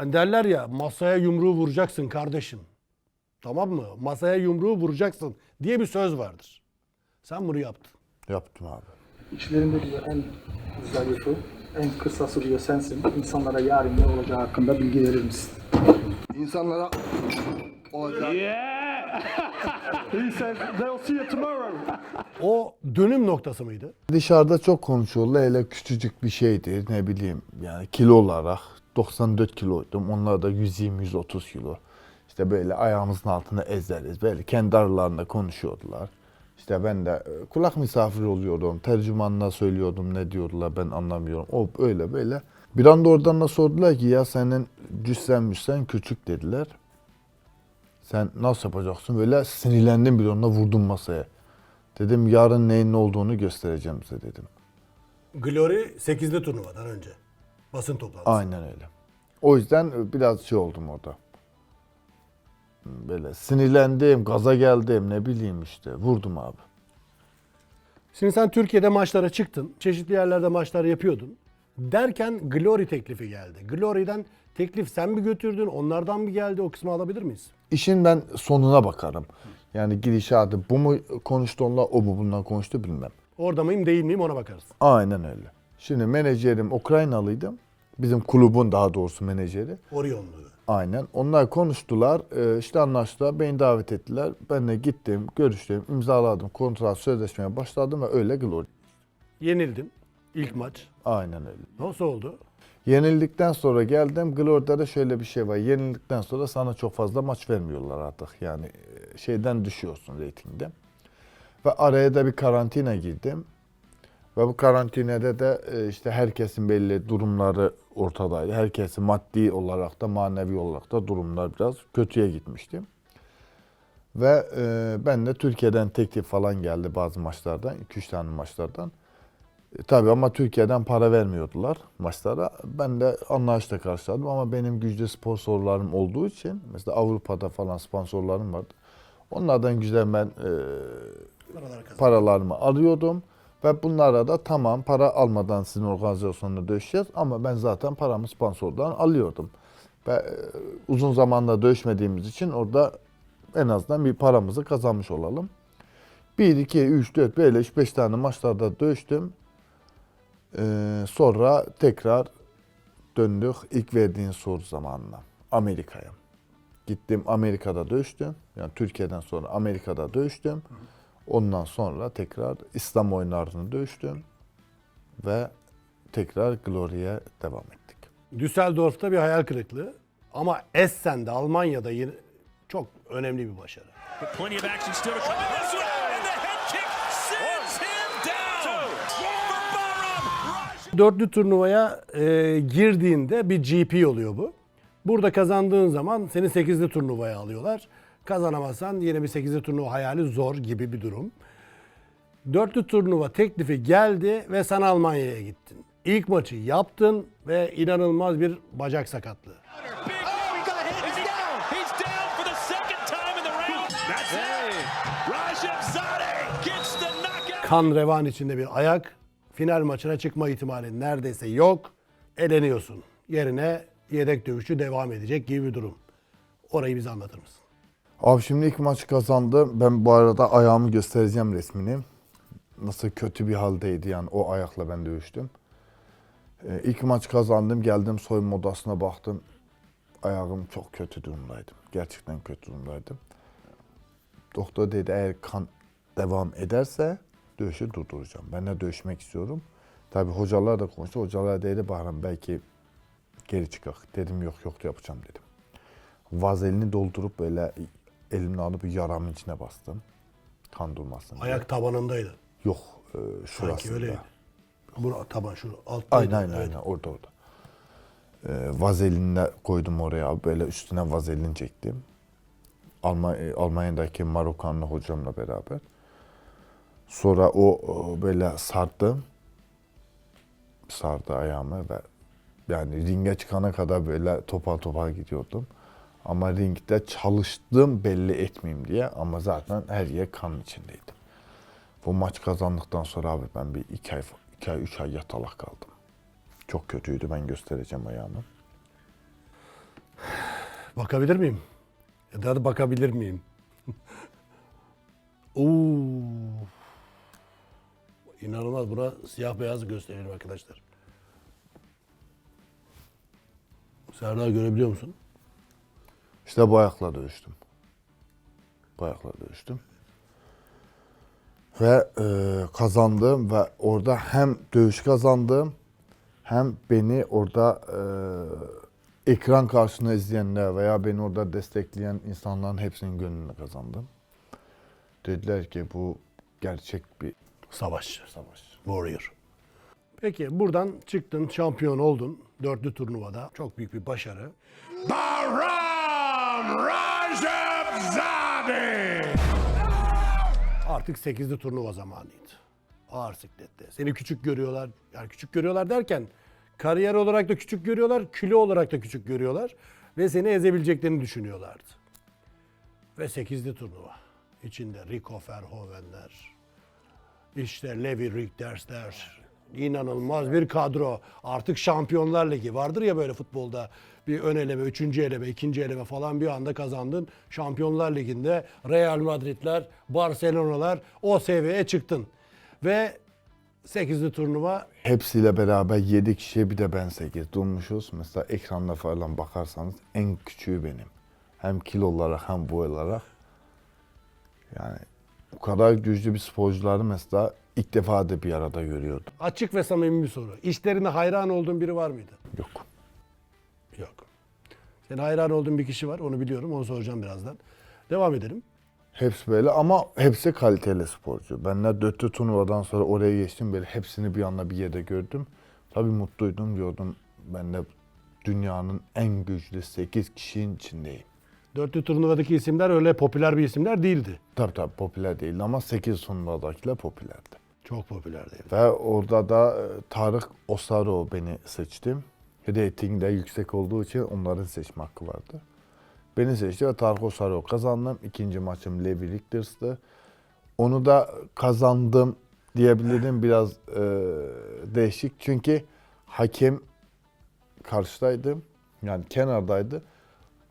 Hani derler ya masaya yumruğu vuracaksın kardeşim. Tamam mı? Masaya yumruğu vuracaksın diye bir söz vardır. Sen bunu yaptın. Yaptım abi. İçlerinde diyor en zayıfı, en kısası diyor sensin. İnsanlara yarın ne olacağı hakkında bilgi verir misin? İnsanlara olacak. He said they'll see you tomorrow. O dönüm noktası mıydı? Dışarıda çok konuşuyorlar. Hele küçücük bir şeydi. Ne bileyim yani kilo olarak 94 kiloydum. Onlar da 120-130 kilo. İşte böyle ayağımızın altında ezeriz. Böyle kendi aralarında konuşuyordular. İşte ben de e, kulak misafiri oluyordum. Tercümanla söylüyordum ne diyordular ben anlamıyorum. O öyle böyle. Bir anda oradan da sordular ki ya senin cüssen müssen küçük dediler. Sen nasıl yapacaksın? Böyle sinirlendim bir onunla vurdum masaya. Dedim yarın neyin ne olduğunu göstereceğim size dedim. Glory 8'li turnuvadan önce. Basın toplantısı. Aynen öyle. O yüzden biraz şey oldum orada. Böyle sinirlendim, gaza geldim ne bileyim işte. Vurdum abi. Şimdi sen Türkiye'de maçlara çıktın. Çeşitli yerlerde maçlar yapıyordun. Derken Glory teklifi geldi. Glory'den teklif sen mi götürdün? Onlardan mı geldi? O kısmı alabilir miyiz? İşin ben sonuna bakarım. Yani gidişatı bu mu konuştu onunla, o mu bundan konuştu bilmem. Orada mıyım değil miyim ona bakarız. Aynen öyle. Şimdi menajerim Ukraynalıydı. Bizim kulübün daha doğrusu menajeri. Orion'lu. Aynen. Onlar konuştular. Ee, işte anlaştılar. Beni davet ettiler. Ben de gittim, görüştüm, imzaladım. Kontrat sözleşmeye başladım ve öyle Glory. Yenildin. İlk maç. Aynen öyle. Nasıl oldu? Yenildikten sonra geldim. Glory'de de şöyle bir şey var. Yenildikten sonra sana çok fazla maç vermiyorlar artık. Yani e, şeyden düşüyorsun reytingde. Ve araya da bir karantina girdim. Ve bu karantinada da e, işte herkesin belli durumları ortadaydı. Herkesin maddi olarak da manevi olarak da durumlar biraz kötüye gitmişti. Ve e, ben de Türkiye'den teklif falan geldi bazı maçlardan, 2-3 tane maçlardan. E, tabii ama Türkiye'den para vermiyordular maçlara. Ben de anlayışla karşıladım ama benim güçlü sponsorlarım olduğu için mesela Avrupa'da falan sponsorlarım vardı. Onlardan güzel ben e, paralarımı alıyordum. Ve bunlara da tamam para almadan sizin organizasyonunu dövüşeceğiz ama ben zaten paramı sponsordan alıyordum. Ve e, uzun zamanla dövüşmediğimiz için orada en azından bir paramızı kazanmış olalım. 1, 2, 3, 4, 5, 5 tane maçlarda dövüştüm. Ee, sonra tekrar döndük ilk verdiğin soru zamanına Amerika'ya. Gittim Amerika'da dövüştüm. Yani Türkiye'den sonra Amerika'da dövüştüm. Ondan sonra tekrar İslam oyunlarını dövüştüm. Ve tekrar Glory'e devam ettik. Düsseldorf'ta bir hayal kırıklığı. Ama Essen'de Almanya'da yine çok önemli bir başarı. Dörtlü turnuvaya e, girdiğinde bir GP oluyor bu. Burada kazandığın zaman seni 8'li turnuvaya alıyorlar. Kazanamazsan yine bir 8'li turnuva hayali zor gibi bir durum. Dörtlü turnuva teklifi geldi ve sen Almanya'ya gittin. İlk maçı yaptın ve inanılmaz bir bacak sakatlığı. Kan revan içinde bir ayak. Final maçına çıkma ihtimali neredeyse yok. Eleniyorsun. Yerine yedek dövüşü devam edecek gibi bir durum. Orayı bize anlatır mısın? Abi şimdi ilk maçı kazandı. Ben bu arada ayağımı göstereceğim resmini. Nasıl kötü bir haldeydi yani o ayakla ben dövüştüm. Ee, ilk maç kazandım. Geldim soyunma odasına baktım. Ayağım çok kötü durumdaydım. Gerçekten kötü durumdaydım. Doktor dedi eğer kan devam ederse dövüşü durduracağım. Ben de dövüşmek istiyorum. Tabii hocalar da konuştu. Hocalar dedi Bahram belki geri çıkak. Dedim yok yok yapacağım dedim. Vazelini doldurup böyle elimle alıp yaramın içine bastım. Kan durmasın diye. Ayak tabanındaydı. Yok e, Sanki şurasında. öyleydi. Bura, taban şu alttaydı. Aynen aynen, Evet. aynen orada orada. E, vazelinle koydum oraya. Böyle üstüne vazelin çektim. Alma, e, Almanya'daki Marokanlı hocamla beraber. Sonra o, o böyle sardım. Sardı ayağımı ve yani ringe çıkana kadar böyle topal topal gidiyordum. Ama ringde çalıştım belli etmeyeyim diye ama zaten her yer kan içindeydim. Bu maç kazandıktan sonra abi ben bir iki ay, iki ay, üç ay yatalak kaldım. Çok kötüydü ben göstereceğim ayağımı. Bakabilir miyim? Ya da bakabilir miyim? Oo. İnanılmaz. Buna siyah beyaz gösterelim arkadaşlar. Serdar görebiliyor musun? İşte bu ayakla dövüştüm. Bu ayakla dövüştüm. Ve e, kazandım ve orada hem dövüş kazandım hem beni orada e, ekran karşısında izleyenler veya beni orada destekleyen insanların hepsinin gönlünü kazandım. Dediler ki bu gerçek bir Savaş. savaş. Warrior. Peki buradan çıktın, şampiyon oldun. Dörtlü turnuvada. Çok büyük bir başarı. Rajabzade. Artık 8'li turnuva zamanıydı. Ağır siklette. Seni küçük görüyorlar. Yani küçük görüyorlar derken kariyer olarak da küçük görüyorlar, kilo olarak da küçük görüyorlar. Ve seni ezebileceklerini düşünüyorlardı. Ve 8'li turnuva. İçinde Rico Verhoeven'ler, işte Levi Richters'ler, inanılmaz bir kadro. Artık Şampiyonlar Ligi vardır ya böyle futbolda bir ön eleme, üçüncü eleme, ikinci eleme falan bir anda kazandın. Şampiyonlar Ligi'nde Real Madrid'ler, Barcelona'lar o seviyeye çıktın. Ve 8'li turnuva Hepsiyle beraber 7 kişiye bir de ben 8 durmuşuz. Mesela ekranda falan bakarsanız en küçüğü benim. Hem kilo olarak hem boy olarak. Yani bu kadar güçlü bir sporcuları mesela ilk defa da bir arada görüyordum. açık ve samimi bir soru. İşlerine hayran olduğun biri var mıydı? Yok. Yok. Senin hayran olduğun bir kişi var onu biliyorum onu soracağım birazdan. Devam edelim. Hepsi böyle ama hepsi kaliteli sporcu. Ben de dörtlü turnuvadan sonra oraya geçtim böyle hepsini bir anda bir yerde gördüm. Tabii mutluydum diyordum ben de dünyanın en güçlü 8 kişinin içindeyim. Dörtlü turnuvadaki isimler öyle popüler bir isimler değildi. Tabii tabii popüler değil ama 8 turnuvadakiler popülerdi. Çok popülerdi. Ve orada da e, Tarık Osaro beni seçtim. Rating de yüksek olduğu için onların seçme hakkı vardı. Beni seçti ve Tarık Osaro kazandım. İkinci maçım Levi Richters'tı. Onu da kazandım diyebilirim biraz e, değişik. Çünkü hakem karşıdaydı. Yani kenardaydı.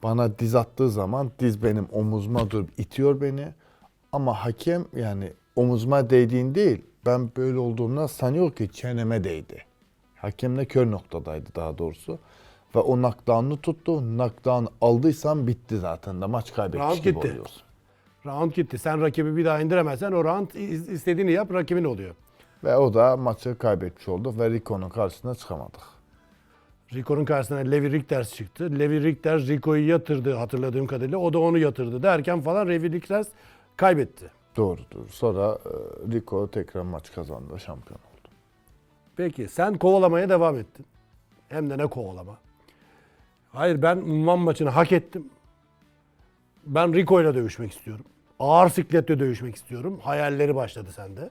Bana diz attığı zaman diz benim omuzuma durup itiyor beni. Ama hakem yani omuzuma değdiğin değil. Ben böyle olduğumda sanıyor ki çeneme değdi. Hakem de kör noktadaydı daha doğrusu. Ve o knockdown'u tuttu. Knockdown aldıysam bitti zaten de maç kaybetmiş Round gibi gitti. oluyorsun. Round gitti. Sen rakibi bir daha indiremezsen o round is- istediğini yap rakibin oluyor. Ve o da maçı kaybetmiş oldu ve Rico'nun karşısına çıkamadık. Rico'nun karşısına Levi Richters çıktı. Levi Richters Rico'yu yatırdı hatırladığım kadarıyla. O da onu yatırdı derken falan Levi Richters kaybetti. Doğrudur. Sonra e, Rico tekrar maç kazandı, şampiyon oldu. Peki sen kovalamaya devam ettin. Hem de ne kovalama. Hayır ben unvan maçını hak ettim. Ben Rico ile dövüşmek istiyorum. Ağır sikletle dövüşmek istiyorum. Hayalleri başladı sende.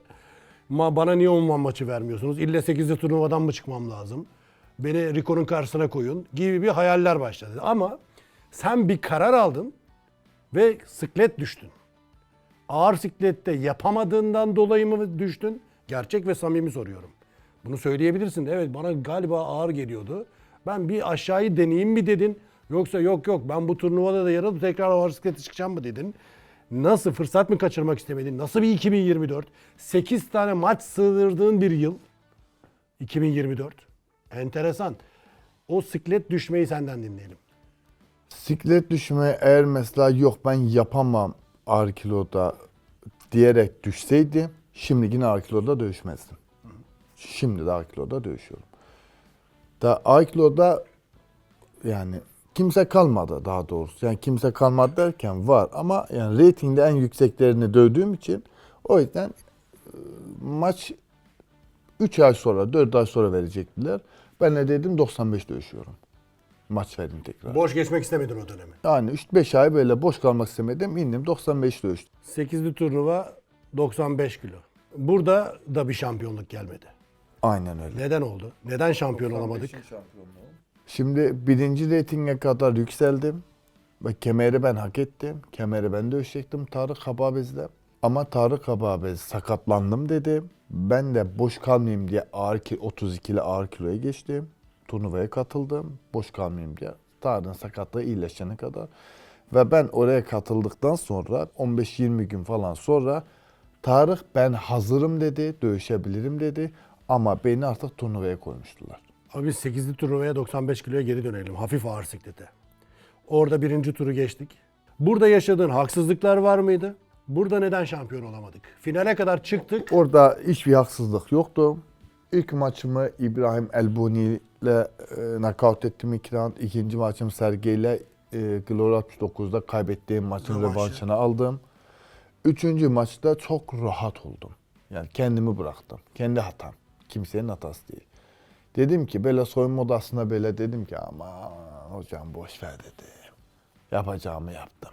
Ma bana niye unvan maçı vermiyorsunuz? İlle 8'li turnuvadan mı çıkmam lazım? Beni Rico'nun karşısına koyun gibi bir hayaller başladı. Ama sen bir karar aldın ve siklet düştün. Ağır siklette yapamadığından dolayı mı düştün? Gerçek ve samimi soruyorum. Bunu söyleyebilirsin. Evet bana galiba ağır geliyordu. Ben bir aşağıyı deneyeyim mi dedin? Yoksa yok yok ben bu turnuvada da yer tekrar ağır siklete çıkacağım mı dedin? Nasıl fırsat mı kaçırmak istemedin? Nasıl bir 2024? 8 tane maç sığdırdığın bir yıl. 2024. Enteresan. O siklet düşmeyi senden dinleyelim. Siklet düşme eğer mesela yok ben yapamam ağır kiloda diyerek düşseydi şimdi yine ağır kiloda dövüşmezdim. Şimdi de ağır kiloda dövüşüyorum. Da ağır kiloda yani kimse kalmadı daha doğrusu. Yani kimse kalmadı derken var ama yani reytingde en yükseklerini dövdüğüm için o yüzden e, maç 3 ay sonra 4 ay sonra verecektiler. Ben de dedim 95 dövüşüyorum. Maç verdim tekrar. Boş geçmek istemedin o dönemi. Yani 3-5 ay böyle boş kalmak istemedim. İndim 95 dövüştüm. 8'li turnuva 95 kilo. Burada da bir şampiyonluk gelmedi. Aynen öyle. Neden oldu? Neden şampiyon olamadık? Şimdi birinci reytinge kadar yükseldim. Ve kemeri ben hak ettim. Kemeri ben dövüşecektim Tarık Hababez'le. Ama Tarık Hababez sakatlandım dedi. Ben de boş kalmayayım diye ağır ki 32'li ağır kiloya geçtim. Turnuvaya katıldım. Boş kalmayayım diye. Tarık'ın sakatlığı iyileşene kadar. Ve ben oraya katıldıktan sonra 15-20 gün falan sonra Tarık ben hazırım dedi, dövüşebilirim dedi. Ama beni artık turnuvaya koymuştular. Abi biz 8'li turnuvaya 95 kiloya geri dönelim. Hafif ağır siklete. Orada birinci turu geçtik. Burada yaşadığın haksızlıklar var mıydı? Burada neden şampiyon olamadık? Finale kadar çıktık. Orada hiçbir haksızlık yoktu. İlk maçımı İbrahim Elbuni ile e, nakavt ettim iki round. İkinci maçım Sergey ile e, Glory 69'da kaybettiğim maçın Rövanşı. rövanşını aldım. Üçüncü maçta çok rahat oldum. Yani kendimi bıraktım. Kendi hatam. Kimsenin hatası değil. Dedim ki böyle soyunma odasında böyle dedim ki ama hocam boş ver dedi. Yapacağımı yaptım.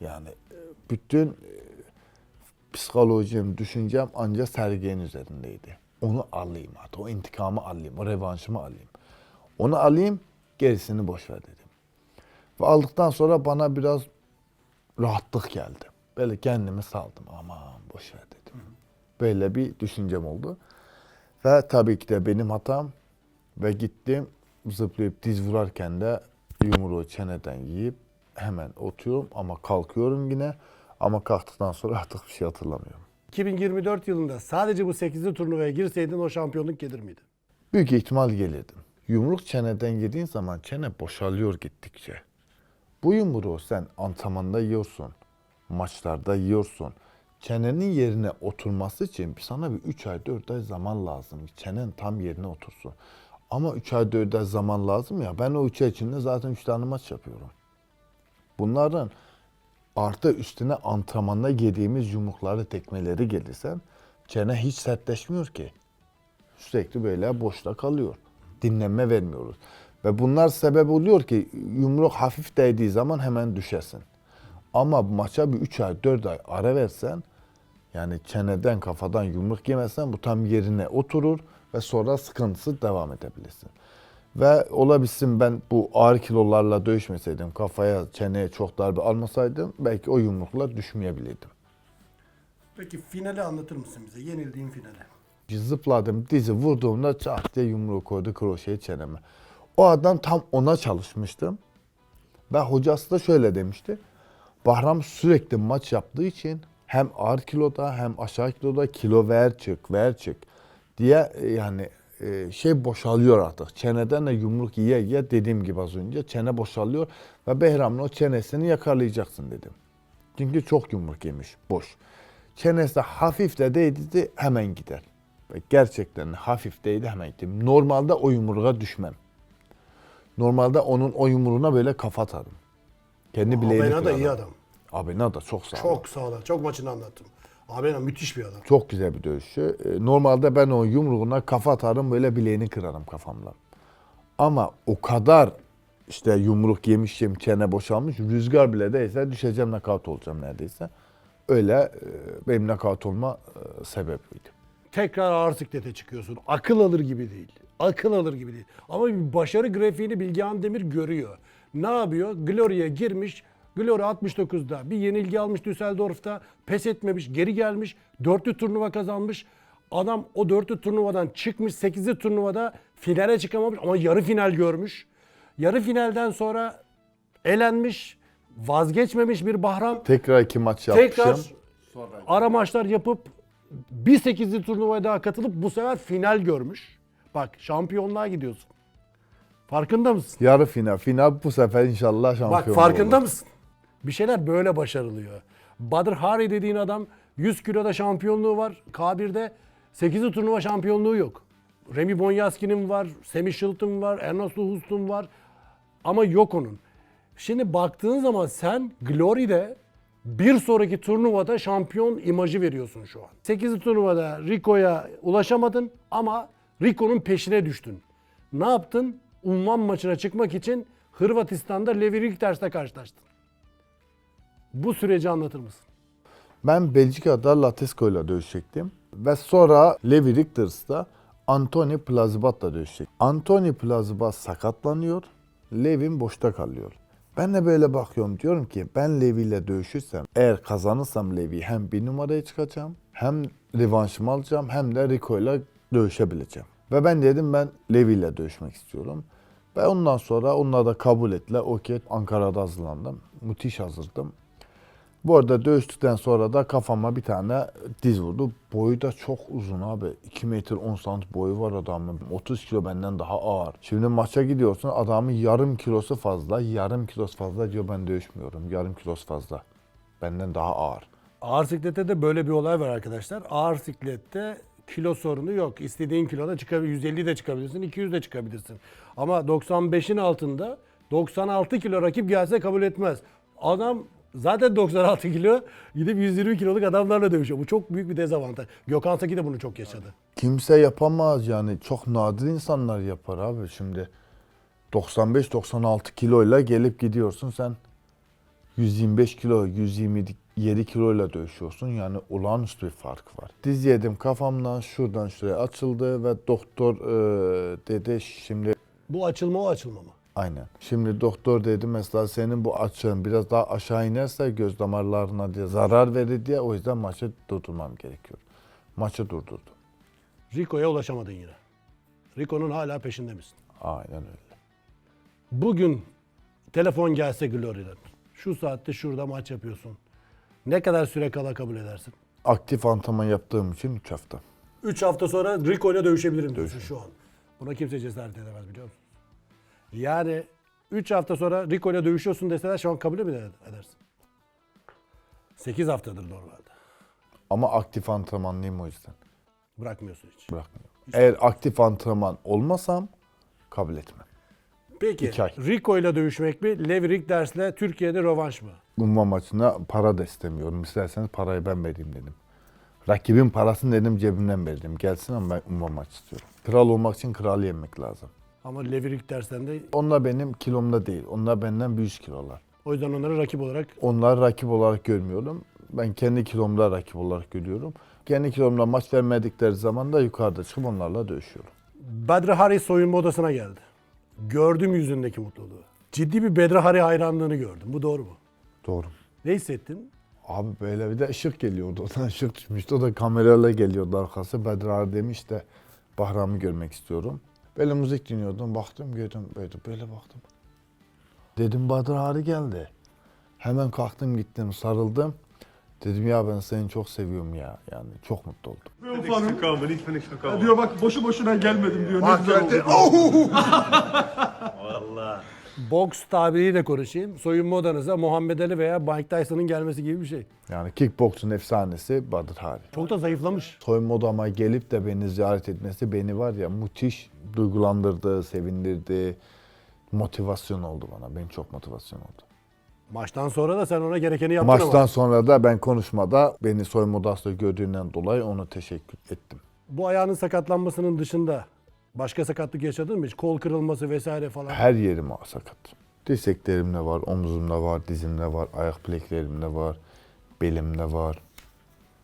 Yani e, bütün e, psikolojim, düşüncem ancak Sergey'in üzerindeydi. Onu alayım artık, o intikamı alayım, o revanşımı alayım. Onu alayım, gerisini boş ver dedim. Ve aldıktan sonra bana biraz rahatlık geldi. Böyle kendimi saldım, aman boş ver dedim. Böyle bir düşüncem oldu. Ve tabii ki de benim hatam ve gittim zıplayıp diz vurarken de yumruğu çeneden yiyip hemen oturuyorum ama kalkıyorum yine. Ama kalktıktan sonra artık bir şey hatırlamıyorum. 2024 yılında sadece bu 8'li turnuvaya girseydin o şampiyonluk gelir miydi? Büyük ihtimal gelirdim. Yumruk çeneden yediğin zaman çene boşalıyor gittikçe. Bu yumruğu sen antrenmanda yiyorsun, maçlarda yiyorsun. Çenenin yerine oturması için sana bir 3 ay 4 ay zaman lazım. Çenen tam yerine otursun. Ama 3 ay 4 ay zaman lazım ya ben o 3 ay içinde zaten 3 tane maç yapıyorum. Bunların artı üstüne antrenmanda yediğimiz yumrukları tekmeleri gelirsen çene hiç sertleşmiyor ki sürekli böyle boşta kalıyor. Dinlenme vermiyoruz. Ve bunlar sebep oluyor ki yumruk hafif değdiği zaman hemen düşesin. Ama maça bir 3 ay 4 ay ara versen yani çeneden kafadan yumruk yemezsen bu tam yerine oturur ve sonra sıkıntısı devam edebilirsin. Ve olabilsin ben bu ağır kilolarla dövüşmeseydim, kafaya, çeneye çok darbe almasaydım belki o yumruklar düşmeyebilirdim. Peki finali anlatır mısın bize? Yenildiğin finali. Zıpladım, dizi vurduğumda çat diye yumruğu koydu kroşeyi çeneme. O adam tam ona çalışmıştım. Ve hocası da şöyle demişti. Bahram sürekli maç yaptığı için hem ağır kiloda hem aşağı kiloda kilo ver çık ver çık diye e, yani e, şey boşalıyor artık. Çeneden de yumruk yiye yiye dediğim gibi az önce çene boşalıyor ve Behram'ın o çenesini yakalayacaksın dedim. Çünkü çok yumruk yemiş boş. Çenesi hafif de değdi hemen gider. Ve gerçekten hafif değdi hemen gittim. Normalde o yumruğa düşmem. Normalde onun o yumruğuna böyle kafa atarım. Kendi bileğini Abena da kırarım. iyi adam. Abena da çok sağlam. Çok sağlam. Çok maçını anlattım. Abena müthiş bir adam. Çok güzel bir dövüşçü. Ee, Normalde ben o yumruğuna kafa atarım böyle bileğini kırarım kafamla. Ama o kadar işte yumruk yemişim, çene boşalmış, rüzgar bile değse düşeceğim nakavt olacağım neredeyse. Öyle e, benim nakavt olma e, sebebiydi. Tekrar ağır siklete çıkıyorsun. Akıl alır gibi değil. Akıl alır gibi değil. Ama bir başarı grafiğini Bilgehan Demir görüyor. Ne yapıyor? Gloria'ya girmiş. Gloria 69'da bir yenilgi almış Düsseldorf'ta. Pes etmemiş, geri gelmiş. Dörtlü turnuva kazanmış. Adam o dörtlü turnuvadan çıkmış. Sekizli turnuvada finale çıkamamış ama yarı final görmüş. Yarı finalden sonra elenmiş, vazgeçmemiş bir Bahram. Tekrar iki maç yapmışım. Tekrar ara maçlar yapıp bir sekizli turnuvaya daha katılıp bu sefer final görmüş. Bak şampiyonluğa gidiyorsun. Farkında mısın? Yarı final. Final bu sefer inşallah şampiyon Bak farkında olur. mısın? Bir şeyler böyle başarılıyor. Badr Hari dediğin adam 100 kiloda şampiyonluğu var. K1'de 8'li turnuva şampiyonluğu yok. Remy Bonyaski'nin var, Semih Şıltın var, Ernest Hustun var. Ama yok onun. Şimdi baktığın zaman sen Glory'de bir sonraki turnuvada şampiyon imajı veriyorsun şu an. 8'li turnuvada Rico'ya ulaşamadın ama Rico'nun peşine düştün. Ne yaptın? Unvan maçına çıkmak için Hırvatistan'da Levi Rigters'le karşılaştın. Bu süreci anlatır mısın? Ben Belçika'da Latesco ile dövüşecektim. Ve sonra Levi Richters'ta Anthony Plazibat'la dövüşecek. Anthony Plazibat sakatlanıyor. Levin boşta kalıyor. Ben de böyle bakıyorum diyorum ki ben Levi ile dövüşürsem eğer kazanırsam Levi hem bir numaraya çıkacağım hem revanşımı alacağım hem de Rico ile dövüşebileceğim. Ve ben dedim ben Levi ile dövüşmek istiyorum. Ve ondan sonra onlar da kabul ettiler. Okey Ankara'da hazırlandım. Müthiş hazırdım. Bu arada dövüştükten sonra da kafama bir tane diz vurdu. Boyu da çok uzun abi. 2 metre 10 santim boyu var adamın. 30 kilo benden daha ağır. Şimdi maça gidiyorsun adamın yarım kilosu fazla. Yarım kilosu fazla diyor ben dövüşmüyorum. Yarım kilosu fazla. Benden daha ağır. Ağır siklette de böyle bir olay var arkadaşlar. Ağır siklette kilo sorunu yok. İstediğin kiloda çıkabilir. 150 de çıkabilirsin, 200 de çıkabilirsin. Ama 95'in altında 96 kilo rakip gelse kabul etmez. Adam zaten 96 kilo gidip 120 kiloluk adamlarla dövüşüyor. Bu çok büyük bir dezavantaj. Gökhan Saki de bunu çok yaşadı. Kimse yapamaz yani. Çok nadir insanlar yapar abi. Şimdi 95-96 kiloyla gelip gidiyorsun sen 125 kilo, 127 kiloyla dövüşüyorsun. Yani olağanüstü bir fark var. Diz yedim kafamdan şuradan şuraya açıldı ve doktor e, dedi şimdi Bu açılma o açılma mı? Aynen. Şimdi doktor dedi mesela senin bu açığın biraz daha aşağı inerse göz damarlarına diye zarar verir diye o yüzden maçı durdurmam gerekiyor. Maçı durdurdu. Rico'ya ulaşamadın yine. Rico'nun hala peşinde misin? Aynen öyle. Bugün telefon gelse Glory'den. Şu saatte şurada maç yapıyorsun. Ne kadar süre kala kabul edersin? Aktif antrenman yaptığım için 3 hafta. 3 hafta sonra Rico ile dövüşebilirim diyorsun şu an. Buna kimse cesaret edemez biliyor musun? Yani 3 hafta sonra Rico ile dövüşüyorsun deseler şu an kabul mü edersin? 8 haftadır normalde. Ama aktif antrenmanlıyım o yüzden. Bırakmıyorsun hiç. Bırakmıyorum. Eğer aktif antrenman olmasam kabul etmem. Peki İki ay. Rico ile dövüşmek mi? Levi Rigders'le Türkiye'de rövanş mı? Umma maçına para da istemiyorum. İsterseniz parayı ben vereyim dedim. Rakibin parasını dedim cebimden verdim. Gelsin ama ben umma maç istiyorum. Kral olmak için kral yemek lazım. Ama Levi Rigders'ten de Onlar benim kilomda değil. Onlar benden büyük kilolar. o yüzden onları rakip olarak Onları rakip olarak görmüyorum. Ben kendi kilomda rakip olarak görüyorum. Kendi kilomda maç vermedikleri zaman da yukarıda çıkıp onlarla dövüşüyorum. Badr Hari soyunma odasına geldi. Gördüm yüzündeki mutluluğu. Ciddi bir Bedri Hari hayranlığını gördüm. Bu doğru mu? Doğru. Ne hissettin? Abi böyle bir de ışık geliyordu. Oradan ışık düşmüştü. O da kamerayla geliyordu arkası. Bedrar demiş de Bahram'ı görmek istiyorum. Böyle müzik dinliyordum. Baktım gördüm böyle böyle baktım. Dedim Badr Hari geldi. Hemen kalktım gittim sarıldım. Dedim ya ben seni çok seviyorum ya. Yani çok mutlu oldum. Ya diyor bak boşu boşuna gelmedim diyor. Ne güzel oldu. diyor. Boks tabiriyle konuşayım. Soyunma odanıza Muhammed Ali veya Mike Tyson'ın gelmesi gibi bir şey. Yani kickboksun efsanesi Badr Hari. Çok da zayıflamış. soyunma odama gelip de beni ziyaret etmesi beni var ya müthiş duygulandırdı, sevindirdi. Motivasyon oldu bana. Benim çok motivasyon oldu. Maçtan sonra da sen ona gerekeni yaptın Maçtan ama. sonra da ben konuşmada beni soyunma odasında gördüğünden dolayı ona teşekkür ettim. Bu ayağının sakatlanmasının dışında başka sakatlık yaşadın mı hiç? Kol kırılması vesaire falan. Her yerim sakat. Dirseklerimde var, omzumda var, dizimde var, ayak bileklerimde var, belimde var,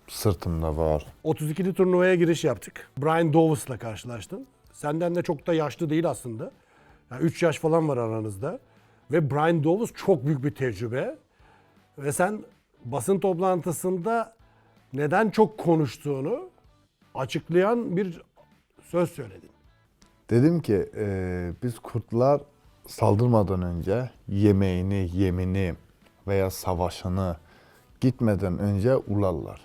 sırtımda var. 32'li turnuvaya giriş yaptık. Brian Douglas'la karşılaştın. Senden de çok da yaşlı değil aslında. Yani 3 yaş falan var aranızda. Ve Brian Douglas çok büyük bir tecrübe. Ve sen basın toplantısında neden çok konuştuğunu açıklayan bir söz söyledin. Dedim ki e, biz kurtlar saldırmadan önce yemeğini, yemini veya savaşını gitmeden önce ularlar.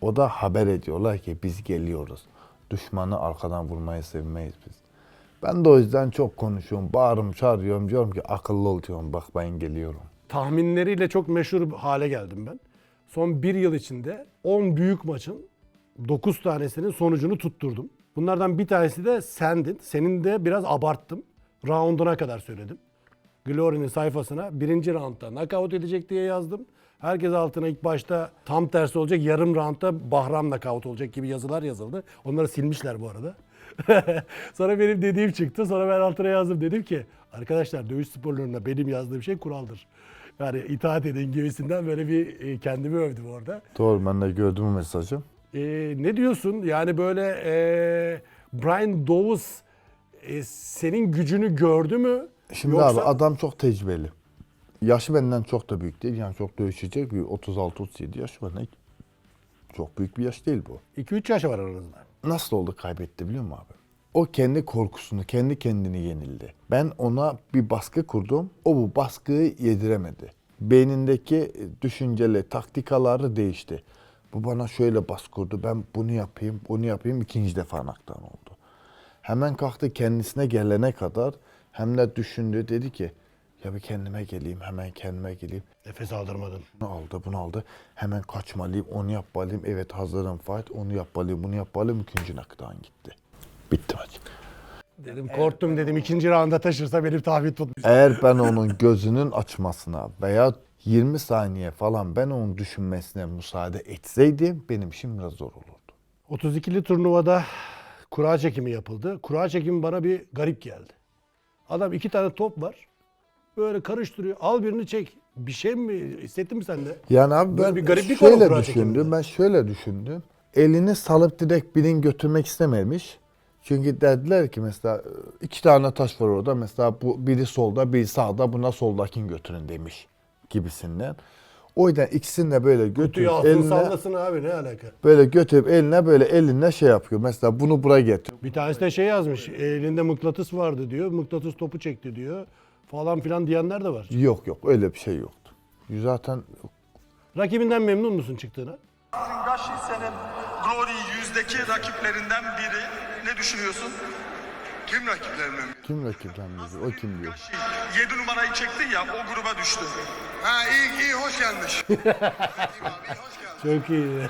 O da haber ediyorlar ki biz geliyoruz. Düşmanı arkadan vurmayı sevmeyiz biz. Ben de o yüzden çok konuşuyorum. Bağırım çağırıyorum. Diyorum ki akıllı ol diyorum. Bak ben geliyorum. tahminleriyle çok meşhur hale geldim ben. Son bir yıl içinde 10 büyük maçın 9 tanesinin sonucunu tutturdum. Bunlardan bir tanesi de sendin. Senin de biraz abarttım. Round'una kadar söyledim. Glory'nin sayfasına birinci roundda knockout edecek diye yazdım. Herkes altına ilk başta tam tersi olacak. Yarım roundda Bahram knockout olacak gibi yazılar yazıldı. Onları silmişler bu arada. Sonra benim dediğim çıktı. Sonra ben altına yazdım. Dedim ki arkadaşlar dövüş sporlarında benim yazdığım şey kuraldır. Yani itaat edin gibisinden böyle bir e, kendimi övdüm orada. Doğru ben de gördüm o mesajı. E, ne diyorsun? Yani böyle e, Brian Douglas e, senin gücünü gördü mü? Şimdi Yoksa- abi adam çok tecrübeli. Yaşı benden çok da büyük değil. Yani çok dövüşecek bir 36-37 yaş var. Ne? Çok büyük bir yaş değil bu. 2-3 yaş var aranızda. Nasıl oldu kaybetti biliyor musun abi? O kendi korkusunu, kendi kendini yenildi. Ben ona bir baskı kurdum. O bu baskıyı yediremedi. Beynindeki düşünceli taktikaları değişti. Bu bana şöyle baskı. Ben bunu yapayım, bunu yapayım. ikinci defa naktan oldu. Hemen kalktı kendisine gelene kadar hem de düşündü. Dedi ki ya bir kendime geleyim, hemen kendime geleyim. Nefes aldırmadın. Bunu aldı, bunu aldı. Hemen kaçmalıyım, onu yapmalıyım. Evet hazırım fight, onu yapmalıyım, bunu yapmalıyım. İkinci naktan gitti. Bitti maç. Dedim korktum dedim ikinci rounda taşırsa benim tahmin tutmuş. Eğer ben onun gözünün açmasına veya 20 saniye falan ben onun düşünmesine müsaade etseydim benim işim biraz zor olurdu. 32'li turnuvada kura çekimi yapıldı. Kura çekimi bana bir garip geldi. Adam iki tane top var. Böyle karıştırıyor. Al birini çek. Bir şey mi hissettin mi sen de? Yani abi ben bir gariplik şöyle düşündüm. çekiminde. Ben şöyle düşündüm. Elini salıp direkt birini götürmek istememiş. Çünkü dediler ki mesela iki tane taş var orada. Mesela bu biri solda, biri sağda. Buna soldakini götürün demiş gibisinden. O yüzden ikisini de böyle Kutuyu götürüp alsın eline sallasın abi ne alaka? böyle götürüp eline böyle eline şey yapıyor. Mesela bunu buraya getir. Bir tanesi de şey yazmış. Elinde mıknatıs vardı diyor. Mıknatıs topu çekti diyor. Falan filan diyenler de var. Yok yok öyle bir şey yoktu. Zaten Rakibinden memnun musun çıktığına? Gashi senin Glory yüzdeki rakiplerinden biri. Ne düşünüyorsun? Kim rakiplerimle? kim rakiplerimiz? O kim diyor. 7 numarayı çekti ya o gruba düştü. Ha iyi iyi hoş gelmiş. Çok iyi.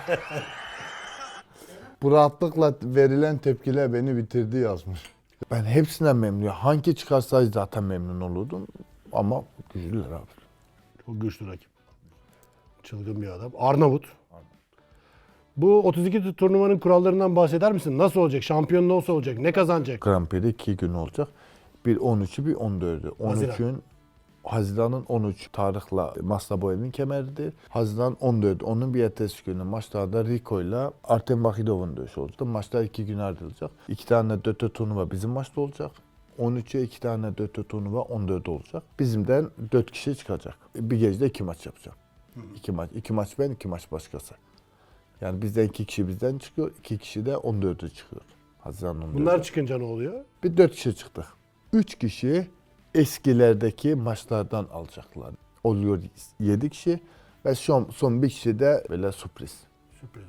Bu rahatlıkla verilen tepkiler beni bitirdi yazmış. Ben hepsinden memnunum. Hangi çıkarsa zaten memnun olurdum. Ama güçlüler abi. Çok güçlü rakip. Çılgın bir adam. Arnavut. Bu 32 turnuvanın kurallarından bahseder misin? Nasıl olacak? Şampiyon nasıl olacak? Ne kazanacak? Grand Prix'de iki gün olacak. Bir 13'ü bir 14'ü. 13'ün Haziran'ın 13 tarihla Mastaboyev'in kemeridir. Haziran 14 onun bir ertesi günü maçlarda Rico ile Artem Bakhidov'un dövüşü olacak. Maçlar iki gün ayrılacak. İki tane döte turnuva bizim maçta olacak. 13'e iki tane döte turnuva 14 olacak. Bizimden 4 kişi çıkacak. Bir gecede iki maç yapacak. İki maç. iki maç ben, iki maç başkası. Yani bizden iki kişi bizden çıkıyor. iki kişi de 14'ü çıkıyor. Haziran 14'ü. Bunlar çıkınca ne oluyor? Bir dört kişi çıktık. Üç kişi eskilerdeki maçlardan alacaklar. Oluyor yedi kişi ve son, son bir kişi de böyle sürpriz. Sürpriz.